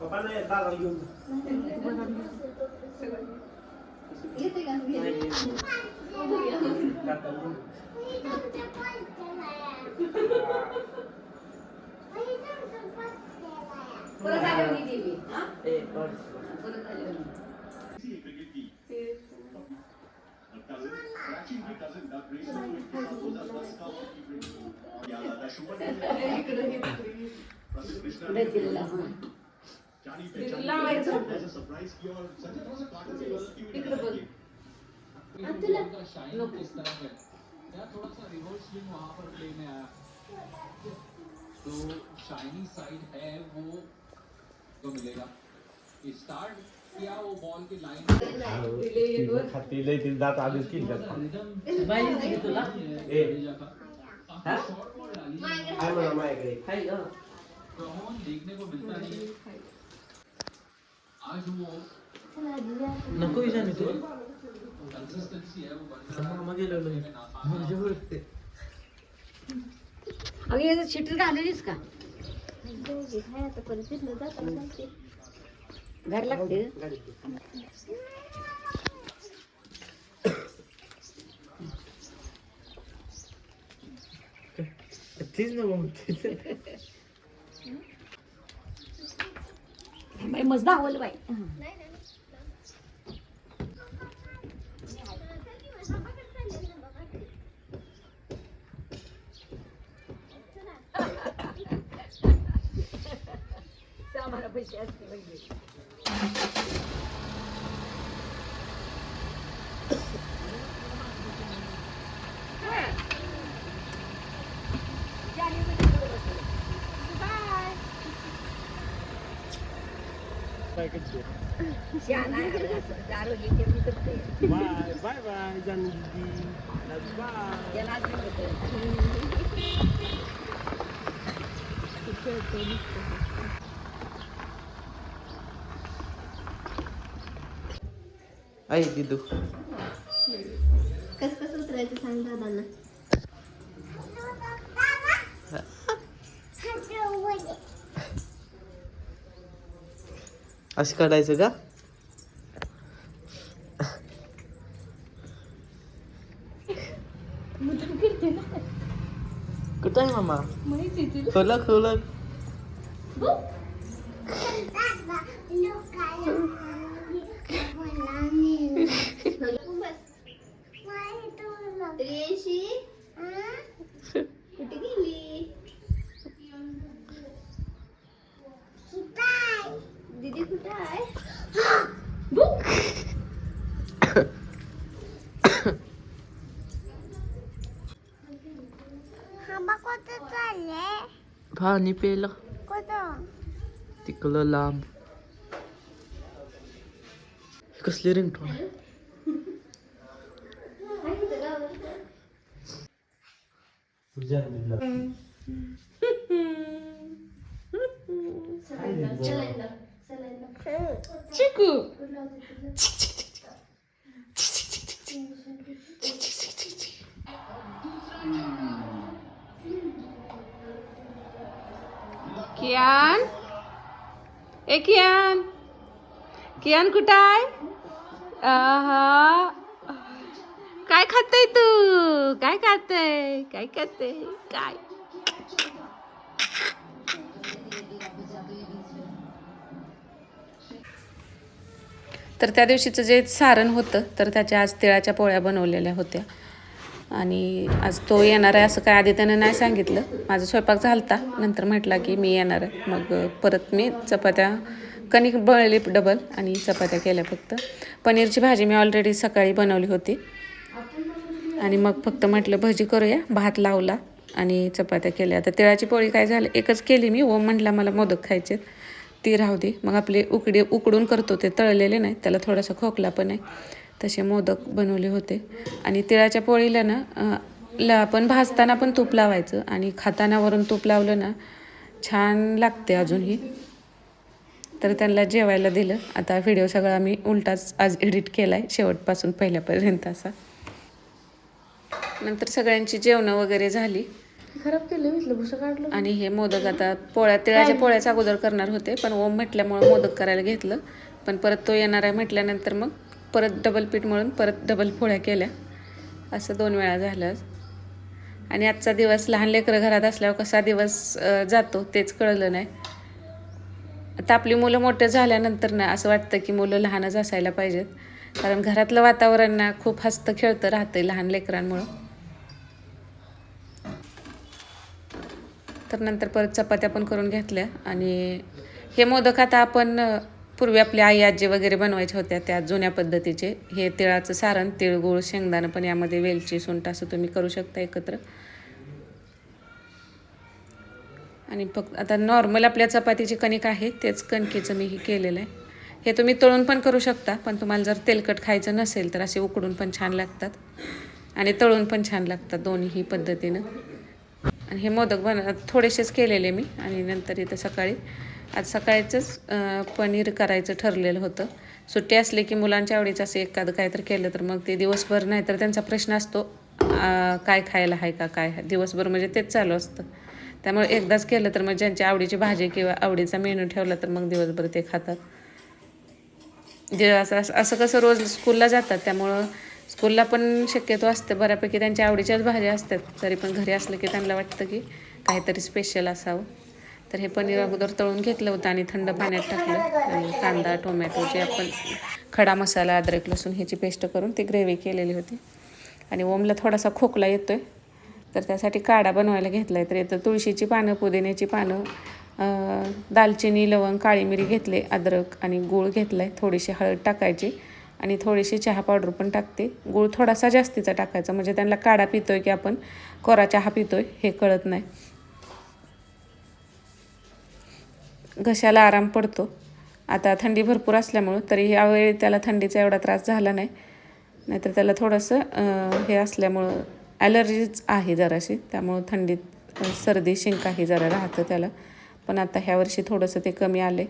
पप्पा नाही दादा घेऊन येते का परत आल्यावर घेते मी हा? परत आल्यावर पुढे तिला लावायचं इकडे बघ का शाइन किस तरह है यार थोड़ा सा रिवर्स स्विंग वहां पर प्ले में आया। तो शाइनी साइड है वो तो मिलेगा। स्टार्ट किया वो बॉल। की लाइन खाती लई तिला दात आधीच किती रिदम ए. का शॉर्ट बॉल डाली आहे म्हणा माझ्याकडे कौन देखने को मिलता नहीं है। नको विचार तू मामा गेलेलो में नाकाम अगं याचं चिटर घाललीस का? घर लागते. तीच नको बाई मस्त आवल बाई. आम्हाला पैसे. असते करते बाय बाय बाय जानू दीदी. बाय दिदू कसं कसं उतरायचं सांग दादांना असं काढायचं का कुठं आहे मामा खोला खोला रेशी कुठे गेली दीदी कुठं आहे पाणी पेलं कुठं तिकडं लांब. कसली रिंगटोन आहे? चिकू कियान? ए कियान. कियान कुठं आहे काय खातय तू? काय खातय? काय खातय? काय? तर त्या दिवशीचं जे सारण होतं तर त्याच्या आज तिळाच्या पोळ्या बनवलेल्या होत्या. आणि आज तो येणार आहे असं काय आधी त्यानं नाही सांगितलं. माझा स्वयंपाक झालता. नंतर म्हटला की मी येणार आहे. मग परत मी चपात्या कणिक बळली डबल आणि चपात्या केल्या फक्त. पनीरची भाजी मी ऑलरेडी सकाळी बनवली होती. आणि मग फक्त म्हटलं भजी करूया. भात लावला आणि चपात्या केल्या. आता तिळाची पोळी काय झाली एकच केली मी. ओम म्हटला मला मोदक खायचे ती राहू दे. मग आपले उकडे उकडून करतो ते तळलेले नाही. त्याला थोडासा खोकला पण आहे. तसे मोदक बनवले होते. आणि तिळाच्या पोळीला ना ला आपण भाजताना पण तूप लावायचं आणि खाताना वरून तूप लावलं ना छान लागते अजूनही तर त्यांना जेवायला दिलं. आता व्हिडिओ सगळा मी उलटाच आज एडिट केला आहे शेवटपासून पहिल्यापर्यंत असा. नंतर सगळ्यांची जेवणं वगैरे झाली. खराब केलं विसलं भुसं काढलं. आणि हे मोदक आता पोळ्या तिळाच्या पोळ्याच अगोदर करणार होते पण ओम म्हटल्यामुळं मोदक करायला घेतलं. पण परत तो येणार आहे म्हटल्यानंतर मग परत डबल पीठ मळून परत डबल पोळ्या केल्या. असं दोन वेळा झालं. आणि आजचा दिवस लहान लेकरं घरात असल्यावर कसा दिवस जातो तेच कळलं नाही. आता आपली मुलं मोठं झाल्यानंतर ना असं वाटतं की मुलं लहानच असायला पाहिजेत. कारण घरातलं वातावरण ना खूप हसतं खेळतं राहतंय लहान लेकरांमुळं. तर नंतर परत चपात्या पण करून घेतल्या. आणि हे मोदक आता आपण पूर्वी आपली आई आजी वगैरे बनवायच्या होत्या त्या जुन्या पद्धतीचे. हे तिळाचं सारण तिळगुळ शेंगदाणं पण यामध्ये वेलची सुंठ असं तुम्ही करू शकता एकत्र. आणि फक्त आता नॉर्मल आपल्या चपातीची कणिक आहे तेच कणकेचं मी हे केलेलं आहे. हे तुम्ही तळून पण करू शकता पण तुम्हाला जर तेलकट खायचं नसेल तर असे उकडून पण छान लागतात. आणि तळून पण छान लागतात दोन्ही पद्धतीनं. आणि हे मोदक बन थोडेसेच केलेले मी आणि नंतर इथं सकाळी आज सकाळचंच पनीर करायचं ठरलेलं होतं. सुट्टी असली की मुलांच्या आवडीचं असं एखादं काहीतरी केलं तर मग ते दिवसभर नाही तर त्यांचा प्रश्न असतो काय खायला आहे का काय आहे दिवसभर म्हणजे तेच चालू असतं. त्यामुळे एकदाच केलं तर मग ज्यांची आवडीची भाजी किंवा आवडीचा मेनू ठेवला तर मग दिवसभर ते खातात. जे असं असं असं कसं रोज स्कूलला जातात त्यामुळं स्कूलला पण शक्यतो असतं. बऱ्यापैकी त्यांच्या आवडीच्याच भाज्या असतात. तरी पण घरी असलं की त्यांना वाटतं की काहीतरी स्पेशल असावं. तर हे पनीर अगोदर तळून घेतलं होतं आणि थंड पाण्यात टाकलं. आणि कांदा टोमॅटोचे आपण खडा मसाला अद्रक लसूण ह्याची पेस्ट करून ती ग्रेव्ही केलेली होती. आणि ओमला थोडासा खोकला येतो आहे तर त्यासाठी काढा बनवायला घेतला आहे तर इथं तुळशीची पानं पुदिन्याची पानं दालचिनी लवंग काळी मिरी घेतले अद्रक आणि गूळ घेतला आहे थोडीशी हळद टाकायची आणि थोडीशी चहा पावडर पण टाकते. गूळ थोडासा जास्तीचा टाकायचा. म्हणजे त्यांना काढा पितो आहे की आपण कोरा चहा पितो आहे हे कळत नाही. घशाला आराम पडतो. आता थंडी भरपूर असल्यामुळं तरी यावेळी त्याला थंडीचा एवढा त्रास झाला नाही. नाहीतर त्याला थोडंसं हे असल्यामुळं ॲलर्जीच आहे जराशी. त्यामुळं थंडीत सर्दी शिंकाही जरा राहतं त्याला. पण आता ह्या वर्षी थोडंसं ते कमी आले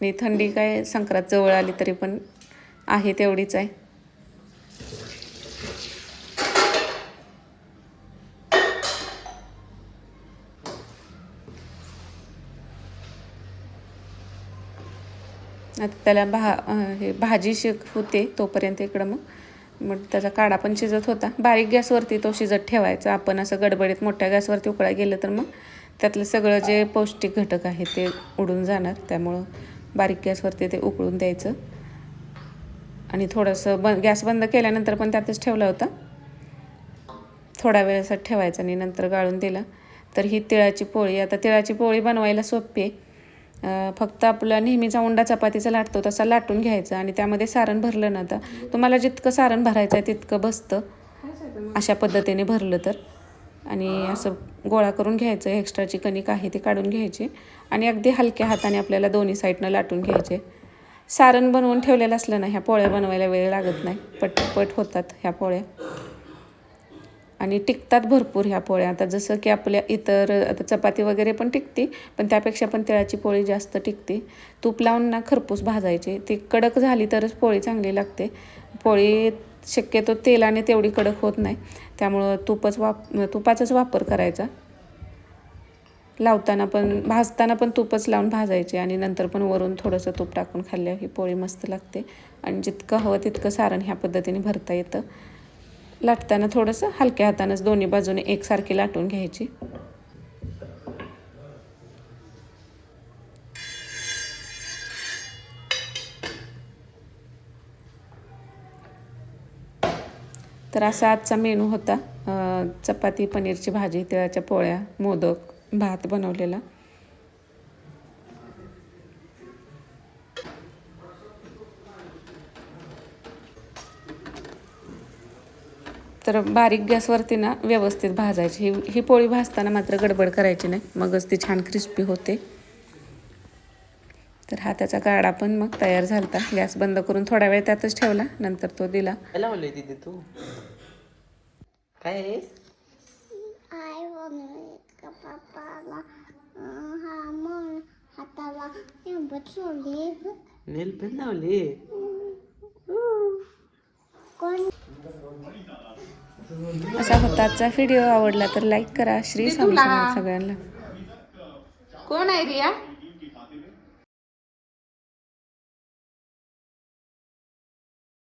आणि थंडी काय संक्रांत जवळ आली तरी पण आहे तेवढीच आहे. आता त्याला भा हे भाजी शिक होते तोपर्यंत इकडं मग. मग त्याचा काढा पण शिजत होता. बारीक गॅसवरती तो शिजत ठेवायचा. आपण असं गडबडीत मोठ्या गॅसवरती उकळा गेलं तर मग त्यातलं सगळं जे पौष्टिक घटक आहे ते उडून जाणार. त्यामुळं बारीक गॅसवरती ते उकळून द्यायचं. आणि थोडंसं ब गॅस बंद केल्यानंतर पण त्यातच ठेवला होता. थोडा वेळासाठी ठेवायचा आणि नंतर गाळून दिला. तर ही तिळाची पोळी आता तिळाची पोळी बनवायला सोपी आहे. फक्त आपला नेहमीचा उंडा चपातीचा लाटतो तसा लाटून घ्यायचा आणि त्यामध्ये सारण भरलं ना तर तुम्हाला जितकं सारण भरायचं आहे तितकं बसतं. अशा पद्धतीने भरलं तर. आणि असं गोळा करून घ्यायचं एक्स्ट्राची कणिक आहे ती काढून घ्यायची आणि अगदी हलक्या हाताने आपल्याला दोन्ही साईडनं लाटून घ्यायचे. सारण बनवून ठेवलेलं असलं ना ह्या पोळ्या बनवायला वेळ लागत नाही. पटपट होतात ह्या पोळ्या. आणि टिकतात भरपूर ह्या पोळ्या. आता जसं की आपल्या इतर आता चपाती वगैरे पण टिकते पण त्यापेक्षा पण तिळाची पोळी जास्त टिकते. तूप लावून ना खरपूस भाजायची. ती कडक झाली तरच पोळी चांगली लागते. पोळी शक्यतो तेलाने तेवढी कडक होत नाही. त्यामुळं तूपच वाप तुपाचाच वापर करायचा. लावताना पण भाजताना पण तूपच लावून भाजायचे आणि नंतर पण वरून थोडंसं तूप टाकून खाल्ल्यावर ही पोळी मस्त लागते. आणि जितकं हवं तितकं सारण ह्या पद्धतीने भरता येतं. लाटताना थोडंसं हलक्या हातानंच दोन्ही बाजूने एकसारखी लाटून घ्यायची. तर असा आजचा मेनू होता. चपाती पनीरची भाजी तिळाच्या पोळ्या मोदक भात बनवलेला. तर बारीक गॅसवरती ना व्यवस्थित भाजायची. ही ही पोळी भाजताना मात्र गडबड करायची नाही. मगच ती छान क्रिस्पी होते. तर हा त्याचा गाडा पण मग तयार झालता. गॅस बंद करून थोडा वेळ त्यातच ठेवला. नंतर तो दिला. तिथे तू. काय हा हाताला असा होता आजचा व्हिडिओ आवडला तर लाईक करा. श्री स्वामी सगळ्यांना. कोण आहे रिया?